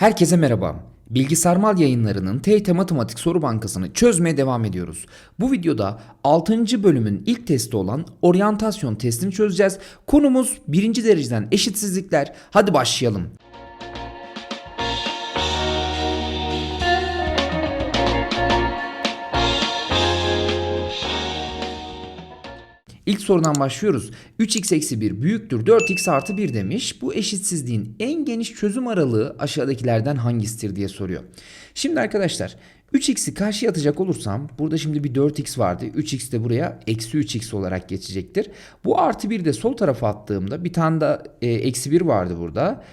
Herkese merhaba. Bilgisarmal yayınlarının TYT Matematik Soru Bankası'nı çözmeye devam ediyoruz. Bu videoda 6. bölümün ilk testi olan oryantasyon testini çözeceğiz. Konumuz birinci dereceden eşitsizlikler. Hadi başlayalım. İlk sorudan başlıyoruz. 3x eksi 1 büyüktür 4x artı 1 demiş. Bu eşitsizliğin en geniş çözüm aralığı aşağıdakilerden hangisidir diye soruyor. Şimdi arkadaşlar 3x'i karşıya atacak olursam burada şimdi bir 4x vardı. 3x de buraya eksi 3x olarak geçecektir. Bu artı 1 de sol tarafa attığımda bir tane de eksi 1 vardı burada.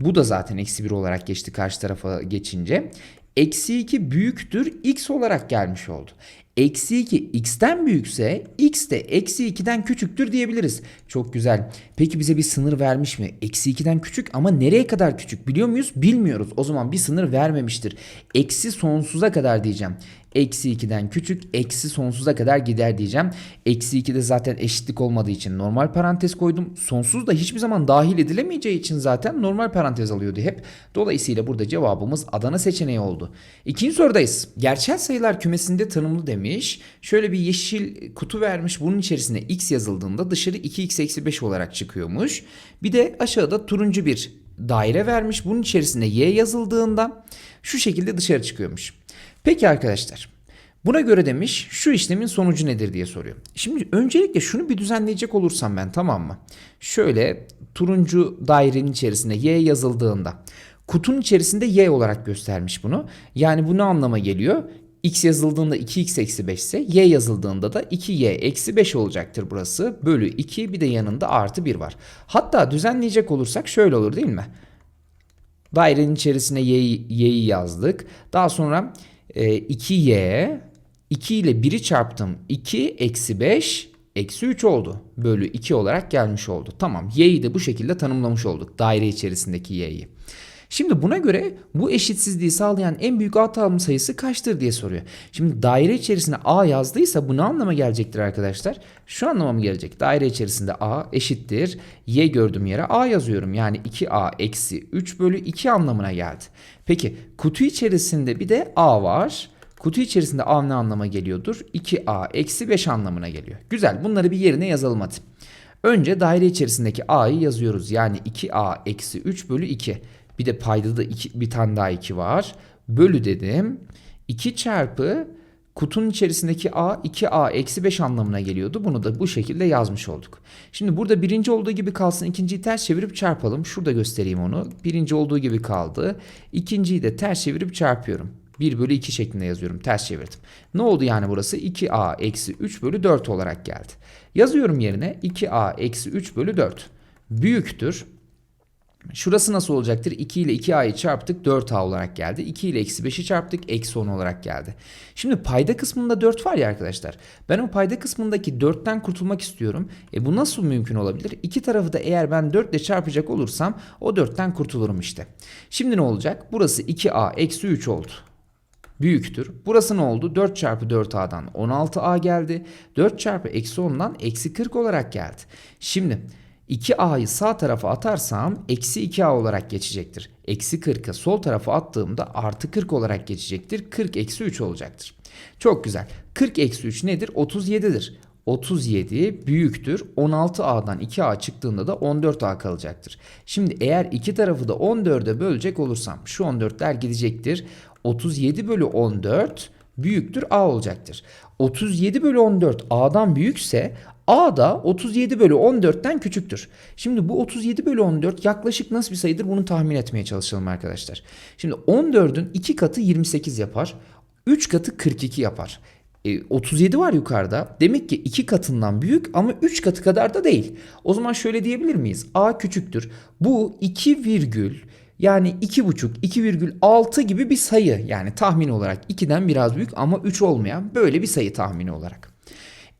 Bu da zaten eksi 1 olarak geçti karşı tarafa geçince. Eksi 2 büyüktür x olarak gelmiş oldu. Eksi 2 x'ten büyükse x de eksi 2'den küçüktür diyebiliriz. Çok güzel. Peki bize bir sınır vermiş mi? Eksi 2'den küçük ama nereye kadar küçük biliyor muyuz? Bilmiyoruz. O zaman bir sınır vermemiştir. Eksi sonsuza kadar diyeceğim. Eksi 2'den küçük eksi sonsuza kadar gider diyeceğim. Eksi 2 de zaten eşitlik olmadığı için normal parantez koydum. Sonsuz da hiçbir zaman dahil edilemeyeceği için zaten normal parantez alıyordu hep. Dolayısıyla burada cevabımız Adana seçeneği oldu. İkinci sorudayız. Gerçel sayılar kümesinde tanımlı demiş. Şöyle bir yeşil kutu vermiş. Bunun içerisine x yazıldığında dışarı 2x eksi 5 olarak çıkıyormuş. Bir de aşağıda turuncu bir daire vermiş. Bunun içerisine y yazıldığında şu şekilde dışarı çıkıyormuş. Peki arkadaşlar. Buna göre demiş şu işlemin sonucu nedir diye soruyor. Şimdi öncelikle şunu bir düzenleyecek olursam ben tamam mı? Şöyle turuncu dairenin içerisinde y yazıldığında kutunun içerisinde y olarak göstermiş bunu. Yani bu ne anlama geliyor? x yazıldığında 2x eksi 5 ise y yazıldığında da 2y eksi 5 olacaktır burası. Bölü 2 bir de yanında artı 1 var. Hatta düzenleyecek olursak şöyle olur değil mi? Dairenin içerisine y'yi yazdık. Daha sonra e, 2y 2 ile 1'i çarptım. 2 eksi 5 eksi 3 oldu. Bölü 2 olarak gelmiş oldu. Tamam y'yi de bu şekilde tanımlamış olduk. Daire içerisindeki y'yi. Şimdi buna göre bu eşitsizliği sağlayan en büyük A tanım sayısı kaçtır diye soruyor. Şimdi daire içerisine A yazdıysa bu ne anlama gelecektir arkadaşlar? Şu anlama mı gelecek? Daire içerisinde A eşittir. Y gördüğüm yere A yazıyorum. Yani 2A eksi 3 bölü 2 anlamına geldi. Peki kutu içerisinde bir de A var. Kutu içerisinde A ne anlama geliyordur? 2A eksi 5 anlamına geliyor. Güzel bunları bir yerine yazalım hadi. Önce daire içerisindeki A'yı yazıyoruz. Yani 2A eksi 3 bölü 2. Bir de payda da iki, bir tane daha 2 var. Bölü dedim. 2 çarpı kutunun içerisindeki A 2A eksi 5 anlamına geliyordu. Bunu da bu şekilde yazmış olduk. Şimdi burada birinci olduğu gibi kalsın. ikinciyi ters çevirip çarpalım. Şurada göstereyim onu. Birinci olduğu gibi kaldı. İkinciyi de ters çevirip çarpıyorum. 1 bölü 2 şeklinde yazıyorum. Ters çevirdim. Ne oldu yani burası? 2a eksi 3 bölü 4 olarak geldi. Yazıyorum yerine 2a eksi 3 bölü 4 büyüktür. Şurası nasıl olacaktır? 2 ile 2a'yı çarptık 4a olarak geldi. 2 ile eksi 5'i çarptık eksi 10 olarak geldi. Şimdi payda kısmında 4 var ya arkadaşlar. Ben o payda kısmındaki 4'ten kurtulmak istiyorum. E bu nasıl mümkün olabilir? İki tarafı da eğer ben 4 ile çarpacak olursam o 4'ten kurtulurum işte. Şimdi ne olacak? Burası 2a eksi 3 oldu büyüktür. Burası ne oldu? 4 çarpı 4a'dan 16a geldi. 4 çarpı eksi 10'dan eksi 40 olarak geldi. Şimdi 2a'yı sağ tarafa atarsam eksi 2a olarak geçecektir. Eksi 40'ı sol tarafa attığımda artı 40 olarak geçecektir. 40 eksi 3 olacaktır. Çok güzel. 40 eksi 3 nedir? 37'dir. 37 büyüktür. 16A'dan 2A çıktığında da 14A kalacaktır. Şimdi eğer iki tarafı da 14'e bölecek olursam şu 14'ler gidecektir. 37 bölü 14 büyüktür A olacaktır. 37 bölü 14 A'dan büyükse A da 37 bölü 14'ten küçüktür. Şimdi bu 37 bölü 14 yaklaşık nasıl bir sayıdır bunu tahmin etmeye çalışalım arkadaşlar. Şimdi 14'ün 2 katı 28 yapar. 3 katı 42 yapar. E, 37 var yukarıda. Demek ki 2 katından büyük ama 3 katı kadar da değil. O zaman şöyle diyebilir miyiz? A küçüktür. Bu 2 virgül yani 2,5, 2,6 gibi bir sayı. Yani tahmin olarak 2'den biraz büyük ama 3 olmayan böyle bir sayı tahmini olarak.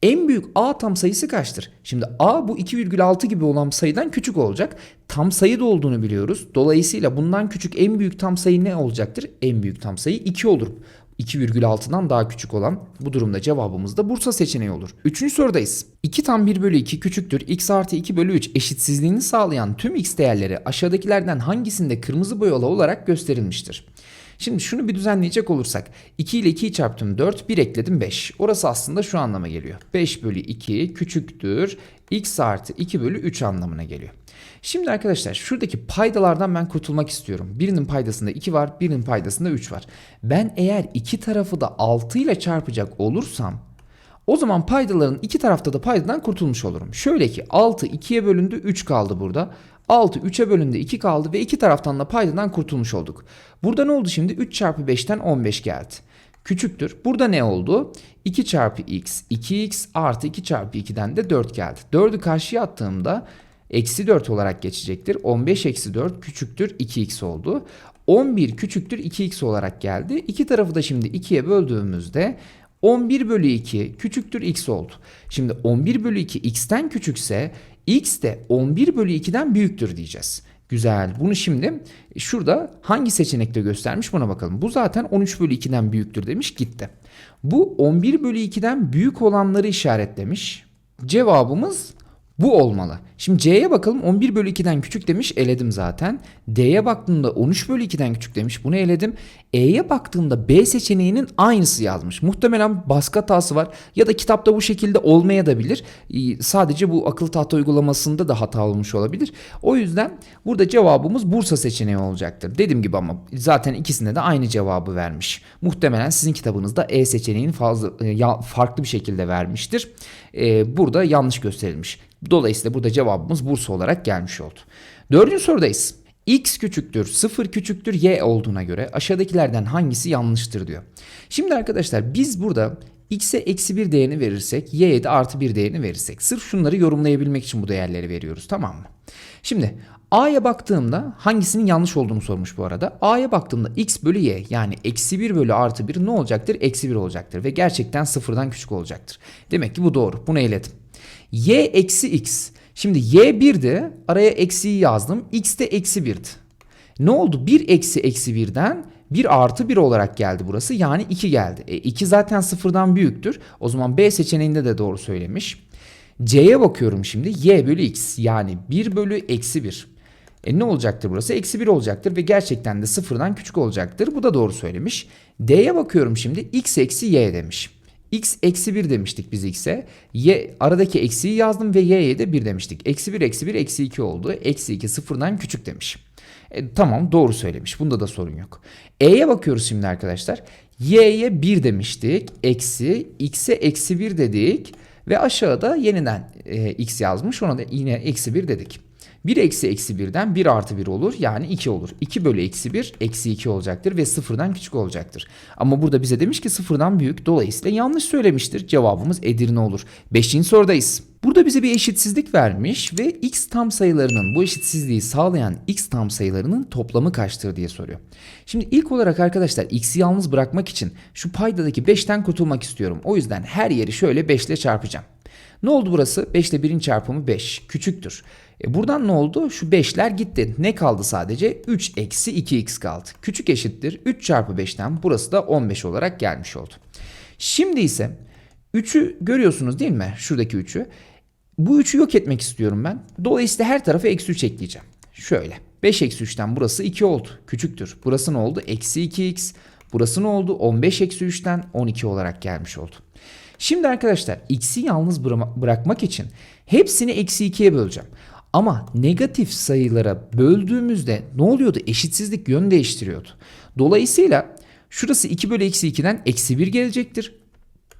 En büyük A tam sayısı kaçtır? Şimdi A bu 2,6 gibi olan sayıdan küçük olacak. Tam sayı da olduğunu biliyoruz. Dolayısıyla bundan küçük en büyük tam sayı ne olacaktır? En büyük tam sayı 2 olur. 2,6'dan daha küçük olan bu durumda cevabımız da Bursa seçeneği olur. Üçüncü sorudayız. 2 tam 1 bölü 2 küçüktür x artı 2 bölü 3 eşitsizliğini sağlayan tüm x değerleri aşağıdakilerden hangisinde kırmızı boyalı olarak gösterilmiştir? Şimdi şunu bir düzenleyecek olursak 2 ile 2'yi çarptım 4 1 ekledim 5. Orası aslında şu anlama geliyor. 5 bölü 2 küçüktür x artı 2 bölü 3 anlamına geliyor. Şimdi arkadaşlar şuradaki paydalardan ben kurtulmak istiyorum. Birinin paydasında 2 var, birinin paydasında 3 var. Ben eğer iki tarafı da 6 ile çarpacak olursam o zaman paydaların iki tarafta da paydadan kurtulmuş olurum. Şöyle ki 6 2'ye bölündü 3 kaldı burada. 6 3'e bölündü 2 kaldı ve iki taraftan da paydadan kurtulmuş olduk. Burada ne oldu şimdi? 3 çarpı 5'ten 15 geldi. Küçüktür. Burada ne oldu? 2 çarpı x 2x artı 2 çarpı 2'den de 4 geldi. 4'ü karşıya attığımda eksi 4 olarak geçecektir. 15 eksi 4 küçüktür 2x oldu. 11 küçüktür 2x olarak geldi. İki tarafı da şimdi 2'ye böldüğümüzde 11 bölü 2 küçüktür x oldu. Şimdi 11 bölü 2 x'ten küçükse x de 11 bölü 2'den büyüktür diyeceğiz. Güzel. Bunu şimdi şurada hangi seçenekte göstermiş buna bakalım. Bu zaten 13 bölü 2'den büyüktür demiş gitti. Bu 11 bölü 2'den büyük olanları işaretlemiş. Cevabımız bu olmalı. Şimdi C'ye bakalım 11 bölü 2'den küçük demiş eledim zaten. D'ye baktığımda 13 bölü 2'den küçük demiş bunu eledim. E'ye baktığımda B seçeneğinin aynısı yazmış. Muhtemelen baskı hatası var ya da kitapta bu şekilde olmaya da bilir. Ee, Sadece bu akıl tahta uygulamasında da hata olmuş olabilir. O yüzden burada cevabımız Bursa seçeneği olacaktır. Dediğim gibi ama zaten ikisinde de aynı cevabı vermiş. Muhtemelen sizin kitabınızda E seçeneğini fazla e, farklı bir şekilde vermiştir. Ee, burada yanlış gösterilmiş. Dolayısıyla burada cevabımız Bursa olarak gelmiş oldu. Dördüncü sorudayız. X küçüktür, 0 küçüktür, Y olduğuna göre aşağıdakilerden hangisi yanlıştır diyor. Şimdi arkadaşlar biz burada X'e eksi 1 değerini verirsek, Y'ye de artı 1 değerini verirsek. Sırf şunları yorumlayabilmek için bu değerleri veriyoruz tamam mı? Şimdi A'ya baktığımda hangisinin yanlış olduğunu sormuş bu arada. A'ya baktığımda x bölü y yani eksi 1 bölü artı 1 ne olacaktır? Eksi 1 olacaktır ve gerçekten sıfırdan küçük olacaktır. Demek ki bu doğru. Bunu eledim. Y eksi x. Şimdi y 1'di. Araya eksiyi yazdım. X de eksi 1'di. Ne oldu? 1 eksi eksi 1'den 1 artı 1 olarak geldi burası. Yani 2 geldi. E 2 zaten sıfırdan büyüktür. O zaman B seçeneğinde de doğru söylemiş. C'ye bakıyorum şimdi. Y bölü x yani 1 bölü eksi 1. E ne olacaktır burası? Eksi 1 olacaktır ve gerçekten de sıfırdan küçük olacaktır. Bu da doğru söylemiş. D'ye bakıyorum şimdi. X eksi y demiş. X eksi 1 demiştik biz x'e. Y aradaki eksiği yazdım ve y'ye de 1 demiştik. Eksi 1 eksi 1 eksi 2 oldu. Eksi 2 sıfırdan küçük demiş. E, tamam doğru söylemiş. Bunda da sorun yok. E'ye bakıyoruz şimdi arkadaşlar. Y'ye 1 demiştik. Eksi x'e eksi 1 dedik. Ve aşağıda yeniden e, x yazmış. Ona da yine eksi 1 dedik. 1 eksi eksi 1'den 1 artı 1 olur. Yani 2 olur. 2 bölü eksi 1 eksi 2 olacaktır ve sıfırdan küçük olacaktır. Ama burada bize demiş ki sıfırdan büyük. Dolayısıyla yanlış söylemiştir. Cevabımız Edirne olur. 5. sorudayız. Burada bize bir eşitsizlik vermiş ve x tam sayılarının bu eşitsizliği sağlayan x tam sayılarının toplamı kaçtır diye soruyor. Şimdi ilk olarak arkadaşlar x'i yalnız bırakmak için şu paydadaki 5'ten kurtulmak istiyorum. O yüzden her yeri şöyle 5 ile çarpacağım. Ne oldu burası? 5 ile 1'in çarpımı 5. Küçüktür. E buradan ne oldu? Şu 5'ler gitti. Ne kaldı sadece? 3 eksi 2x kaldı. Küçük eşittir. 3 çarpı 5'ten burası da 15 olarak gelmiş oldu. Şimdi ise 3'ü görüyorsunuz değil mi? Şuradaki 3'ü. Bu 3'ü yok etmek istiyorum ben. Dolayısıyla her tarafa eksi 3 ekleyeceğim. Şöyle. 5 eksi 3'ten burası 2 oldu. Küçüktür. Burası ne oldu? Eksi 2x. Burası ne oldu? 15 eksi 3'ten 12 olarak gelmiş oldu. Şimdi arkadaşlar x'i yalnız bıra- bırakmak için hepsini eksi 2'ye böleceğim. Ama negatif sayılara böldüğümüzde ne oluyordu? Eşitsizlik yön değiştiriyordu. Dolayısıyla şurası 2 bölü eksi 2'den eksi 1 gelecektir.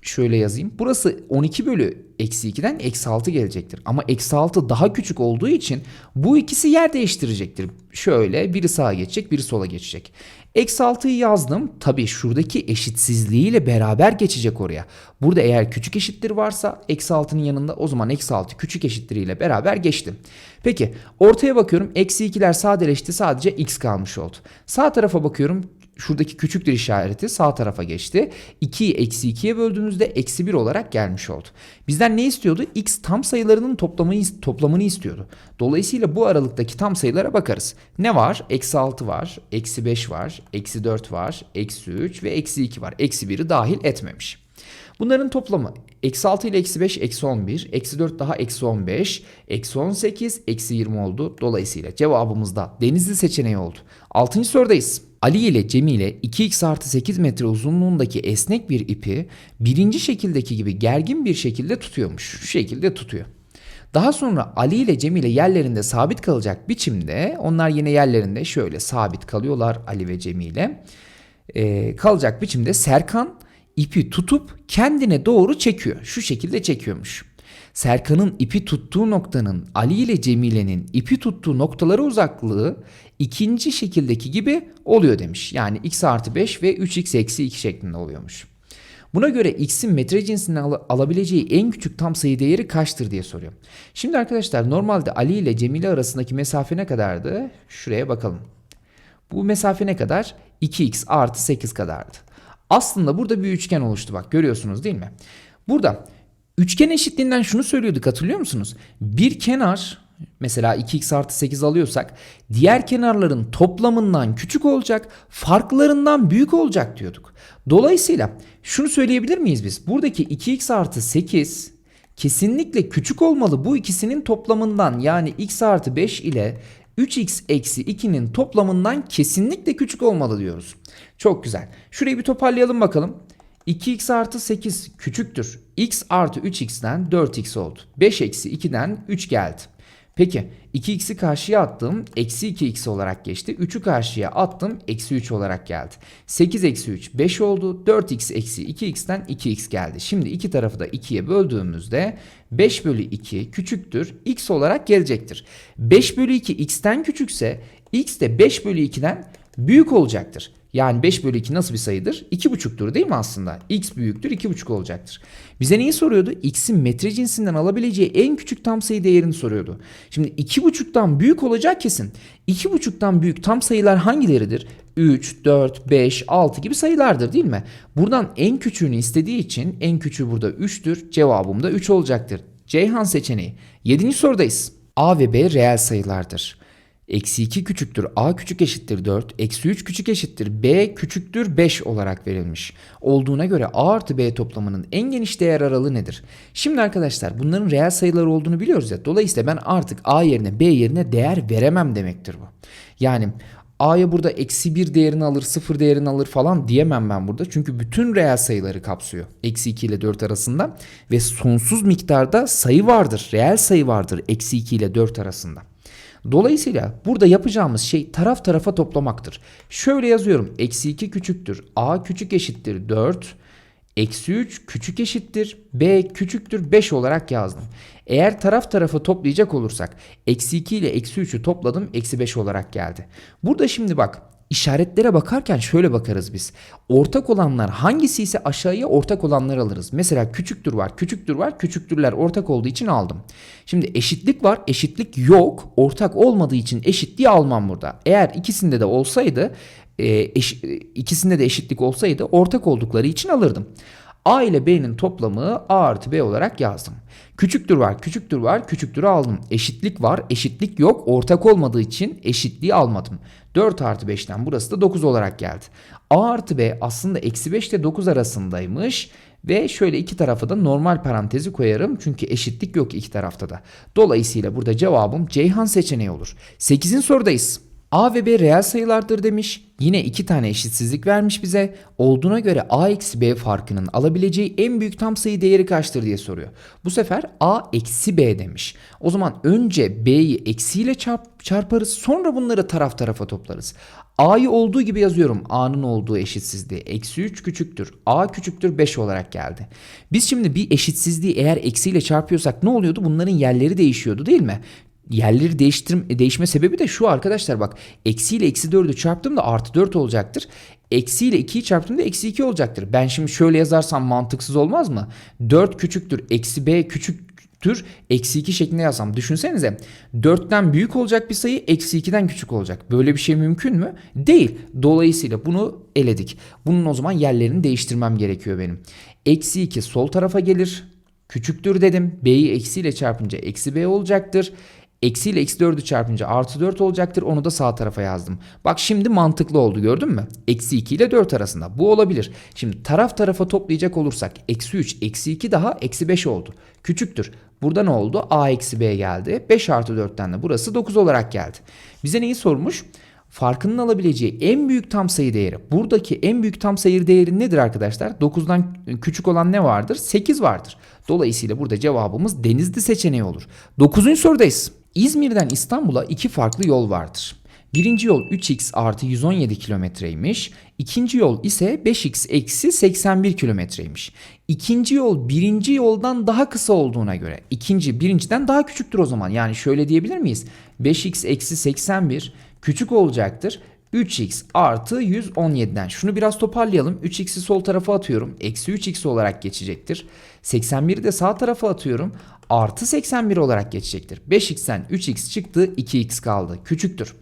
Şöyle yazayım. Burası 12 bölü eksi 2'den eksi 6 gelecektir. Ama eksi 6 daha küçük olduğu için bu ikisi yer değiştirecektir. Şöyle biri sağa geçecek biri sola geçecek. Eksi 6'yı yazdım. Tabii şuradaki eşitsizliğiyle beraber geçecek oraya. Burada eğer küçük eşittir varsa eksi 6'nın yanında o zaman eksi 6 küçük eşittiriyle beraber geçtim. Peki ortaya bakıyorum. Eksi 2'ler sadeleşti sadece x kalmış oldu. Sağ tarafa bakıyorum. Şuradaki küçüktür işareti sağ tarafa geçti. 2'yi eksi 2'ye böldüğümüzde eksi 1 olarak gelmiş oldu. Bizden ne istiyordu? X tam sayılarının toplamını, toplamını istiyordu. Dolayısıyla bu aralıktaki tam sayılara bakarız. Ne var? Eksi 6 var, eksi 5 var, eksi 4 var, eksi 3 ve eksi 2 var. Eksi 1'i dahil etmemiş. Bunların toplamı eksi 6 ile eksi 5 eksi 11, eksi 4 daha eksi 15, eksi 18, eksi 20 oldu. Dolayısıyla cevabımız da denizli seçeneği oldu. 6. sorudayız. Ali ile Cemile 2x artı 8 metre uzunluğundaki esnek bir ipi birinci şekildeki gibi gergin bir şekilde tutuyormuş. Şu şekilde tutuyor. Daha sonra Ali ile Cemile yerlerinde sabit kalacak biçimde onlar yine yerlerinde şöyle sabit kalıyorlar Ali ve Cemile. Ee, kalacak biçimde Serkan ipi tutup kendine doğru çekiyor. Şu şekilde çekiyormuş. Serkan'ın ipi tuttuğu noktanın Ali ile Cemile'nin ipi tuttuğu noktalara uzaklığı ikinci şekildeki gibi oluyor demiş. Yani x artı 5 ve 3x eksi 2 şeklinde oluyormuş. Buna göre x'in metre cinsinden al- alabileceği en küçük tam sayı değeri kaçtır diye soruyor. Şimdi arkadaşlar normalde Ali ile Cemile arasındaki mesafe ne kadardı? Şuraya bakalım. Bu mesafe ne kadar? 2x artı 8 kadardı. Aslında burada bir üçgen oluştu bak görüyorsunuz değil mi? Burada üçgen eşitliğinden şunu söylüyorduk hatırlıyor musunuz? Bir kenar mesela 2x artı 8 alıyorsak diğer kenarların toplamından küçük olacak farklarından büyük olacak diyorduk. Dolayısıyla şunu söyleyebilir miyiz biz? Buradaki 2x artı 8 kesinlikle küçük olmalı bu ikisinin toplamından yani x artı 5 ile 3x eksi 2'nin toplamından kesinlikle küçük olmalı diyoruz. Çok güzel. Şurayı bir toparlayalım bakalım. 2x artı 8 küçüktür. x artı 3x'ten 4x oldu. 5 eksi 2'den 3 geldi. Peki 2x'i karşıya attım. Eksi 2x olarak geçti. 3'ü karşıya attım. Eksi 3 olarak geldi. 8 eksi 3 5 oldu. 4x eksi 2x'ten 2x geldi. Şimdi iki tarafı da 2'ye böldüğümüzde 5 bölü 2 küçüktür. x olarak gelecektir. 5 bölü 2 x'ten küçükse x de 5 bölü 2'den büyük olacaktır. Yani 5 bölü 2 nasıl bir sayıdır? 2,5'tur değil mi aslında? x büyüktür 2,5 olacaktır. Bize neyi soruyordu? x'in metre cinsinden alabileceği en küçük tam sayı değerini soruyordu. Şimdi 2,5'tan büyük olacak kesin. 2,5'tan büyük tam sayılar hangileridir? 3, 4, 5, 6 gibi sayılardır değil mi? Buradan en küçüğünü istediği için en küçüğü burada 3'tür. Cevabım da 3 olacaktır. Ceyhan seçeneği. 7. sorudayız. A ve B reel sayılardır. Eksi 2 küçüktür a küçük eşittir 4, eksi 3 küçük eşittir b küçüktür 5 olarak verilmiş. Olduğuna göre a artı b toplamının en geniş değer aralığı nedir? Şimdi arkadaşlar bunların reel sayılar olduğunu biliyoruz ya. Dolayısıyla ben artık a yerine b yerine değer veremem demektir bu. Yani A'ya burada eksi 1 değerini alır, 0 değerini alır falan diyemem ben burada. Çünkü bütün reel sayıları kapsıyor. Eksi 2 ile 4 arasında ve sonsuz miktarda sayı vardır. Reel sayı vardır eksi 2 ile 4 arasında. Dolayısıyla burada yapacağımız şey taraf tarafa toplamaktır. Şöyle yazıyorum. Eksi 2 küçüktür. A küçük eşittir 4. Eksi 3 küçük eşittir. B küçüktür 5 olarak yazdım. Eğer taraf tarafa toplayacak olursak eksi 2 ile eksi 3'ü topladım. Eksi 5 olarak geldi. Burada şimdi bak İşaretlere bakarken şöyle bakarız biz. Ortak olanlar hangisi ise aşağıya ortak olanları alırız. Mesela küçüktür var, küçüktür var, küçüktürler ortak olduğu için aldım. Şimdi eşitlik var, eşitlik yok. Ortak olmadığı için eşitliği almam burada. Eğer ikisinde de olsaydı, e, eş, ikisinde de eşitlik olsaydı ortak oldukları için alırdım. A ile B'nin toplamı A artı B olarak yazdım. Küçüktür var, küçüktür var, küçüktürü aldım. Eşitlik var, eşitlik yok. Ortak olmadığı için eşitliği almadım. 4 artı 5'ten burası da 9 olarak geldi. A artı B aslında eksi 5 ile 9 arasındaymış. Ve şöyle iki tarafa da normal parantezi koyarım. Çünkü eşitlik yok iki tarafta da. Dolayısıyla burada cevabım Ceyhan seçeneği olur. 8'in sorudayız. A ve B reel sayılardır demiş. Yine iki tane eşitsizlik vermiş bize. Olduğuna göre A eksi B farkının alabileceği en büyük tam sayı değeri kaçtır diye soruyor. Bu sefer A eksi B demiş. O zaman önce B'yi eksiyle çarp, çarparız sonra bunları taraf tarafa toplarız. A'yı olduğu gibi yazıyorum. A'nın olduğu eşitsizliği. Eksi 3 küçüktür. A küçüktür 5 olarak geldi. Biz şimdi bir eşitsizliği eğer eksiyle çarpıyorsak ne oluyordu? Bunların yerleri değişiyordu değil mi? Yerleri değiştir değişme sebebi de şu arkadaşlar bak. Eksi ile eksi 4'ü çarptığımda artı 4 olacaktır. Eksi ile 2'yi çarptığımda eksi 2 olacaktır. Ben şimdi şöyle yazarsam mantıksız olmaz mı? 4 küçüktür. Eksi b küçük küçüktür eksi 2 şeklinde yazsam. Düşünsenize 4'ten büyük olacak bir sayı eksi 2'den küçük olacak. Böyle bir şey mümkün mü? Değil. Dolayısıyla bunu eledik. Bunun o zaman yerlerini değiştirmem gerekiyor benim. Eksi 2 sol tarafa gelir. Küçüktür dedim. B'yi eksiyle çarpınca eksi B olacaktır. Eksi ile eksi 4'ü çarpınca artı 4 olacaktır. Onu da sağ tarafa yazdım. Bak şimdi mantıklı oldu gördün mü? Eksi 2 ile 4 arasında. Bu olabilir. Şimdi taraf tarafa toplayacak olursak eksi 3, eksi 2 daha eksi 5 oldu. Küçüktür. Burada ne oldu? A eksi B geldi. 5 artı 4'ten de burası 9 olarak geldi. Bize neyi sormuş? farkının alabileceği en büyük tam sayı değeri. Buradaki en büyük tam sayı değeri nedir arkadaşlar? 9'dan küçük olan ne vardır? 8 vardır. Dolayısıyla burada cevabımız denizli seçeneği olur. 9. sorudayız. İzmir'den İstanbul'a iki farklı yol vardır. Birinci yol 3x artı 117 kilometreymiş. İkinci yol ise 5x eksi 81 kilometreymiş. İkinci yol birinci yoldan daha kısa olduğuna göre ikinci birinciden daha küçüktür o zaman. Yani şöyle diyebilir miyiz? 5x eksi 81 küçük olacaktır. 3x artı 117'den. Şunu biraz toparlayalım. 3x'i sol tarafa atıyorum. Eksi 3x olarak geçecektir. 81'i de sağ tarafa atıyorum. Artı 81 olarak geçecektir. 5x'ten 3x çıktı 2x kaldı. Küçüktür.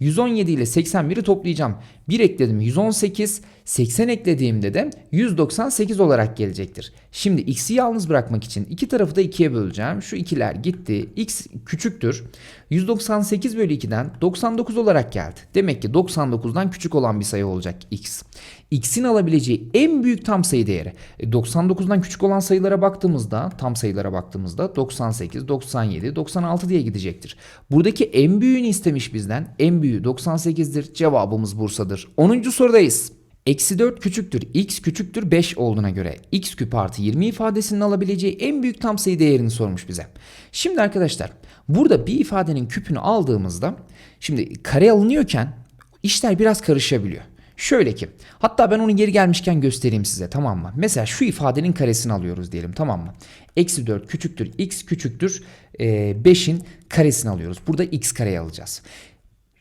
117 ile 81'i toplayacağım. 1 ekledim 118. 80 eklediğimde de 198 olarak gelecektir. Şimdi x'i yalnız bırakmak için iki tarafı da 2'ye böleceğim. Şu ikiler gitti. x küçüktür. 198 bölü 2'den 99 olarak geldi. Demek ki 99'dan küçük olan bir sayı olacak x. x'in alabileceği en büyük tam sayı değeri. E, 99'dan küçük olan sayılara baktığımızda, tam sayılara baktığımızda 98, 97, 96 diye gidecektir. Buradaki en büyüğünü istemiş bizden. En büyüğü 98'dir. Cevabımız Bursa'dır. 10. sorudayız. Eksi 4 küçüktür x küçüktür 5 olduğuna göre x küp artı 20 ifadesinin alabileceği en büyük tam sayı değerini sormuş bize. Şimdi arkadaşlar burada bir ifadenin küpünü aldığımızda şimdi kare alınıyorken işler biraz karışabiliyor. Şöyle ki hatta ben onu geri gelmişken göstereyim size tamam mı? Mesela şu ifadenin karesini alıyoruz diyelim tamam mı? Eksi 4 küçüktür x küçüktür 5'in karesini alıyoruz. Burada x kareyi alacağız.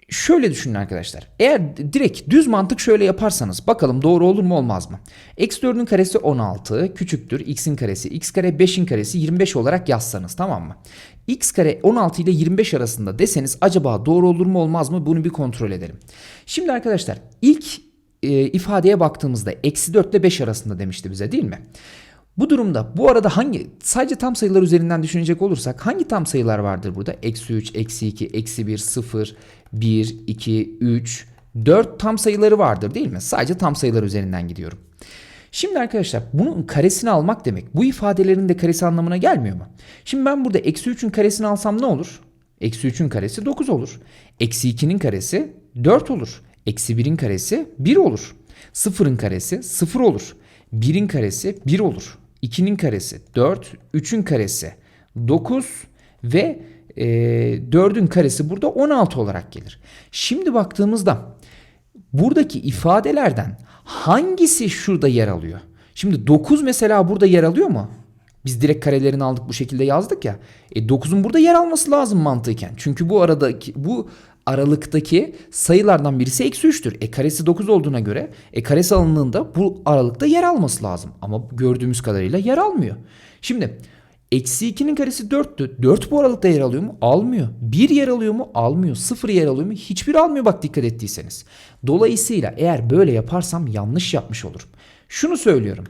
Şöyle düşünün arkadaşlar. Eğer direkt düz mantık şöyle yaparsanız bakalım doğru olur mu olmaz mı? X 4'ün karesi 16 küçüktür x'in karesi x kare 5'in karesi 25 olarak yazsanız tamam mı? x kare 16 ile 25 arasında deseniz acaba doğru olur mu olmaz mı bunu bir kontrol edelim. Şimdi arkadaşlar ilk e, ifadeye baktığımızda eksi 4 ile 5 arasında demişti bize değil mi? Bu durumda bu arada hangi sadece tam sayılar üzerinden düşünecek olursak hangi tam sayılar vardır burada? Eksi 3, eksi 2, eksi 1, 0, 1, 2, 3, 4 tam sayıları vardır değil mi? Sadece tam sayılar üzerinden gidiyorum. Şimdi arkadaşlar bunun karesini almak demek bu ifadelerin de karesi anlamına gelmiyor mu? Şimdi ben burada eksi 3'ün karesini alsam ne olur? Eksi 3'ün karesi 9 olur. Eksi 2'nin karesi 4 olur. Eksi 1'in karesi 1 olur. 0'ın karesi 0 olur. 1'in karesi 1 olur. 2'nin karesi 4, 3'ün karesi 9 ve e, 4'ün karesi burada 16 olarak gelir. Şimdi baktığımızda buradaki ifadelerden hangisi şurada yer alıyor? Şimdi 9 mesela burada yer alıyor mu? Biz direkt karelerini aldık bu şekilde yazdık ya. E 9'un burada yer alması lazım mantıken. Çünkü bu aradaki bu aralıktaki sayılardan birisi eksi 3'tür. E karesi 9 olduğuna göre e karesi alındığında bu aralıkta yer alması lazım. Ama gördüğümüz kadarıyla yer almıyor. Şimdi eksi 2'nin karesi 4'tü. 4 bu aralıkta yer alıyor mu? Almıyor. 1 yer alıyor mu? Almıyor. 0 yer alıyor mu? Hiçbir almıyor bak dikkat ettiyseniz. Dolayısıyla eğer böyle yaparsam yanlış yapmış olurum. Şunu söylüyorum.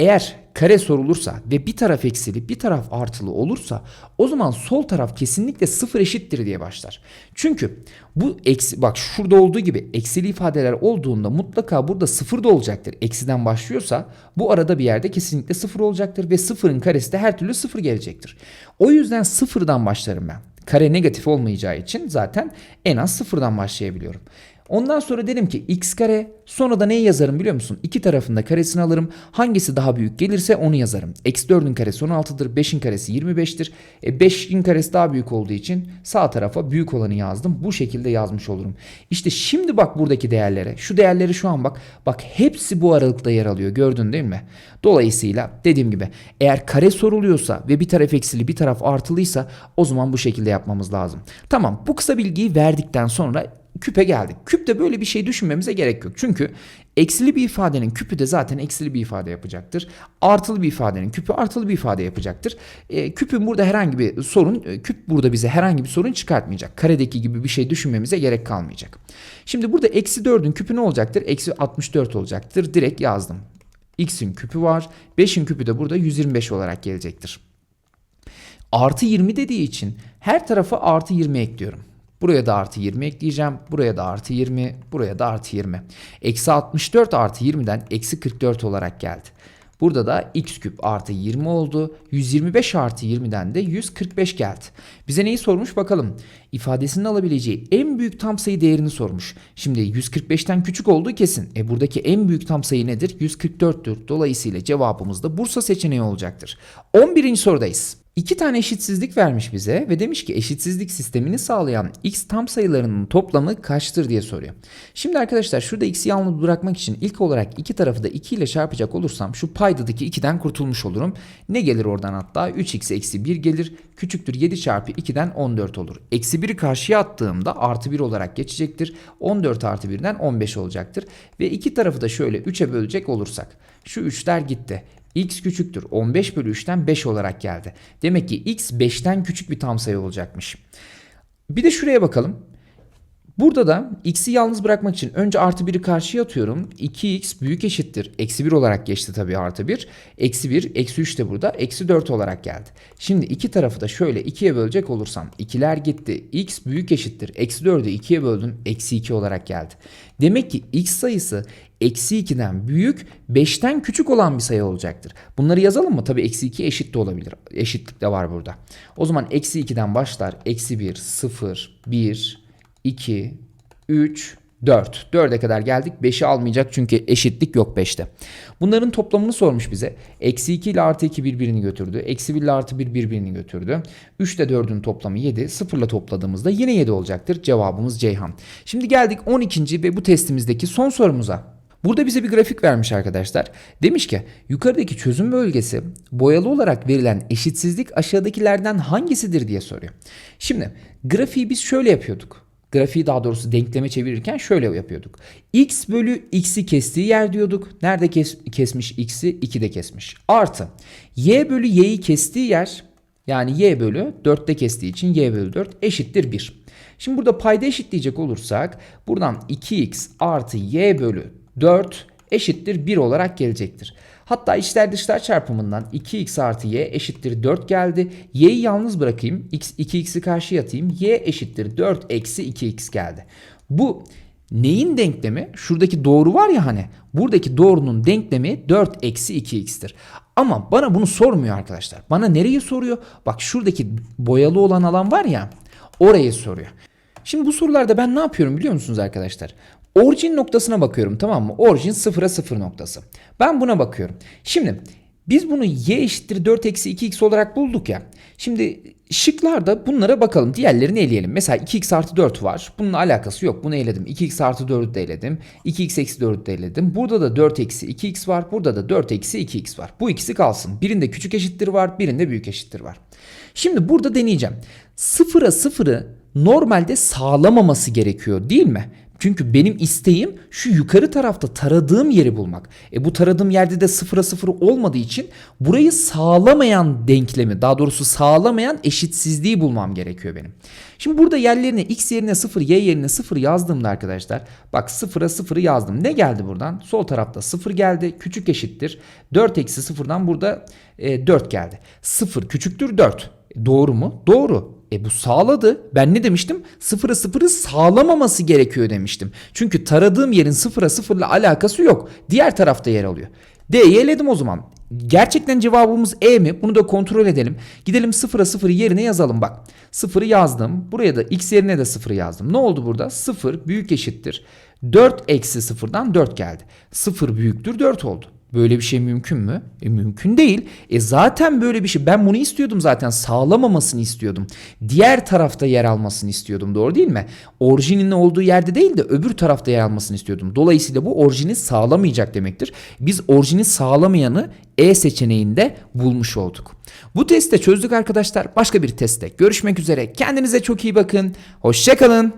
Eğer kare sorulursa ve bir taraf eksili bir taraf artılı olursa o zaman sol taraf kesinlikle sıfır eşittir diye başlar. Çünkü bu eksi bak şurada olduğu gibi eksili ifadeler olduğunda mutlaka burada sıfır da olacaktır. Eksiden başlıyorsa bu arada bir yerde kesinlikle sıfır olacaktır ve sıfırın karesi de her türlü sıfır gelecektir. O yüzden sıfırdan başlarım ben. Kare negatif olmayacağı için zaten en az sıfırdan başlayabiliyorum. Ondan sonra dedim ki x kare sonra da neyi yazarım biliyor musun? İki tarafında karesini alırım. Hangisi daha büyük gelirse onu yazarım. Eksi 4'ün karesi 16'dır. 5'in karesi 25'tir. E 5'in karesi daha büyük olduğu için sağ tarafa büyük olanı yazdım. Bu şekilde yazmış olurum. İşte şimdi bak buradaki değerlere. Şu değerleri şu an bak. Bak hepsi bu aralıkta yer alıyor. Gördün değil mi? Dolayısıyla dediğim gibi eğer kare soruluyorsa ve bir taraf eksili bir taraf artılıysa o zaman bu şekilde yapmamız lazım. Tamam bu kısa bilgiyi verdikten sonra küpe geldik. Küpte böyle bir şey düşünmemize gerek yok. Çünkü eksili bir ifadenin küpü de zaten eksili bir ifade yapacaktır. Artılı bir ifadenin küpü artılı bir ifade yapacaktır. E, küpün burada herhangi bir sorun, e, küp burada bize herhangi bir sorun çıkartmayacak. Karedeki gibi bir şey düşünmemize gerek kalmayacak. Şimdi burada eksi 4'ün küpü ne olacaktır? Eksi 64 olacaktır. Direkt yazdım. X'in küpü var. 5'in küpü de burada 125 olarak gelecektir. Artı 20 dediği için her tarafa artı 20 ekliyorum. Buraya da artı 20 ekleyeceğim. Buraya da artı 20. Buraya da artı 20. Eksi 64 artı 20'den eksi 44 olarak geldi. Burada da x küp artı 20 oldu. 125 artı 20'den de 145 geldi. Bize neyi sormuş bakalım. İfadesinin alabileceği en büyük tam sayı değerini sormuş. Şimdi 145'ten küçük olduğu kesin. E buradaki en büyük tam sayı nedir? 144'tür. Dolayısıyla cevabımız da Bursa seçeneği olacaktır. 11. sorudayız. İki tane eşitsizlik vermiş bize ve demiş ki eşitsizlik sistemini sağlayan x tam sayılarının toplamı kaçtır diye soruyor. Şimdi arkadaşlar şurada x'i yalnız bırakmak için ilk olarak iki tarafı da 2 ile çarpacak olursam şu paydadaki 2'den kurtulmuş olurum. Ne gelir oradan hatta? 3x eksi 1 gelir. Küçüktür 7 çarpı 2'den 14 olur. Eksi 1'i karşıya attığımda artı 1 olarak geçecektir. 14 artı 1'den 15 olacaktır. Ve iki tarafı da şöyle 3'e bölecek olursak. Şu 3'ler gitti x küçüktür. 15 bölü 3'ten 5 olarak geldi. Demek ki x 5'ten küçük bir tam sayı olacakmış. Bir de şuraya bakalım. Burada da x'i yalnız bırakmak için önce artı 1'i karşıya atıyorum. 2x büyük eşittir. Eksi 1 olarak geçti tabii artı 1. Eksi 1, eksi 3 de burada. Eksi 4 olarak geldi. Şimdi iki tarafı da şöyle 2'ye bölecek olursam. 2'ler gitti. x büyük eşittir. Eksi 4'ü 2'ye böldüm. Eksi 2 olarak geldi. Demek ki x sayısı eksi 2'den büyük 5'ten küçük olan bir sayı olacaktır. Bunları yazalım mı? Tabii eksi 2 eşit de olabilir. Eşitlik de var burada. O zaman eksi 2'den başlar. Eksi 1, 0, 1, 2, 3, 4. 4'e kadar geldik. 5'i almayacak çünkü eşitlik yok 5'te. Bunların toplamını sormuş bize. Eksi 2 ile artı 2 birbirini götürdü. Eksi 1 ile artı 1 birbirini götürdü. 3 ile 4'ün toplamı 7. 0 ile topladığımızda yine 7 olacaktır. Cevabımız Ceyhan. Şimdi geldik 12. ve bu testimizdeki son sorumuza. Burada bize bir grafik vermiş arkadaşlar. Demiş ki yukarıdaki çözüm bölgesi boyalı olarak verilen eşitsizlik aşağıdakilerden hangisidir diye soruyor. Şimdi grafiği biz şöyle yapıyorduk. Grafiği daha doğrusu denkleme çevirirken şöyle yapıyorduk. x bölü x'i kestiği yer diyorduk. Nerede kes, kesmiş x'i? 2'de kesmiş. Artı y bölü y'yi kestiği yer yani y bölü 4'te kestiği için y bölü 4 eşittir 1. Şimdi burada payda eşitleyecek olursak buradan 2x artı y bölü 4 eşittir 1 olarak gelecektir. Hatta içler dışlar çarpımından 2x artı y eşittir 4 geldi. y'yi yalnız bırakayım. x 2x'i karşıya atayım. y eşittir 4 eksi 2x geldi. Bu neyin denklemi? Şuradaki doğru var ya hani. Buradaki doğrunun denklemi 4 eksi 2x'tir. Ama bana bunu sormuyor arkadaşlar. Bana nereyi soruyor? Bak şuradaki boyalı olan alan var ya. Orayı soruyor. Şimdi bu sorularda ben ne yapıyorum biliyor musunuz arkadaşlar? Orijin noktasına bakıyorum tamam mı? Orijin sıfıra sıfır noktası. Ben buna bakıyorum. Şimdi biz bunu y eşittir 4 eksi 2x olarak bulduk ya. Şimdi şıklarda bunlara bakalım. Diğerlerini eleyelim. Mesela 2x artı 4 var. Bununla alakası yok. Bunu eledim. 2x artı 4'ü de eledim. 2x eksi 4'ü de eledim. Burada da 4 eksi 2x var. Burada da 4 eksi 2x var. Bu ikisi kalsın. Birinde küçük eşittir var. Birinde büyük eşittir var. Şimdi burada deneyeceğim. Sıfıra sıfırı normalde sağlamaması gerekiyor değil mi? Çünkü benim isteğim şu yukarı tarafta taradığım yeri bulmak. E bu taradığım yerde de sıfıra sıfır olmadığı için burayı sağlamayan denklemi daha doğrusu sağlamayan eşitsizliği bulmam gerekiyor benim. Şimdi burada yerlerine x yerine 0 y yerine 0 yazdığımda arkadaşlar bak 0'a 0'ı yazdım. Ne geldi buradan? Sol tarafta 0 geldi. Küçük eşittir. 4 eksi 0'dan burada e, 4 geldi. 0 küçüktür 4. Doğru mu? Doğru. E bu sağladı. Ben ne demiştim? Sıfıra sıfırı sağlamaması gerekiyor demiştim. Çünkü taradığım yerin sıfıra sıfırla alakası yok. Diğer tarafta yer alıyor. D'yi eledim o zaman. Gerçekten cevabımız E mi? Bunu da kontrol edelim. Gidelim sıfıra sıfırı yerine yazalım bak. Sıfırı yazdım. Buraya da x yerine de sıfırı yazdım. Ne oldu burada? Sıfır büyük eşittir. 4 eksi sıfırdan 4 geldi. Sıfır büyüktür 4 oldu. Böyle bir şey mümkün mü? E mümkün değil. E zaten böyle bir şey. Ben bunu istiyordum zaten. Sağlamamasını istiyordum. Diğer tarafta yer almasını istiyordum. Doğru değil mi? Orijinin olduğu yerde değil de öbür tarafta yer almasını istiyordum. Dolayısıyla bu orijini sağlamayacak demektir. Biz orijini sağlamayanı E seçeneğinde bulmuş olduk. Bu testi çözdük arkadaşlar. Başka bir testte görüşmek üzere. Kendinize çok iyi bakın. Hoşçakalın.